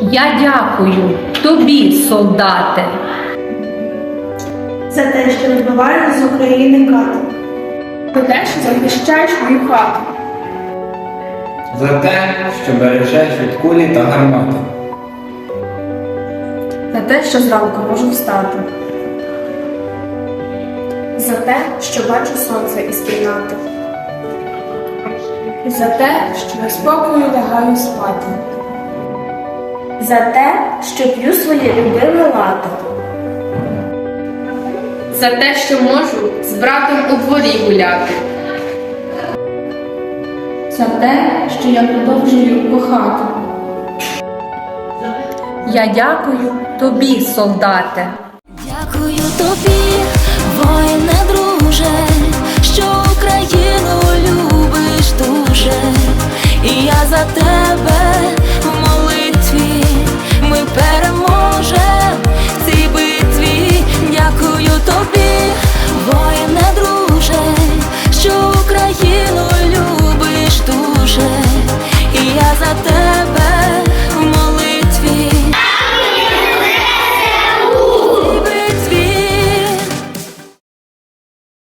Я дякую тобі, солдате. За те, що вибиваєш з України кату. За те, що захищаєш мою хату. За те, що бережеш від кулі та гармати. За те, що зранку можу встати. За те, що бачу сонце із кімнати. За те, що на спокою лягаю спати. За те, що п'ю своє любиме лато. За те, що можу з братом у дворі гуляти. За те, що я продовжую кохати. Я дякую тобі, солдате. Дякую тобі, воїне друже, що Україну любиш дуже, і я за тебе casa até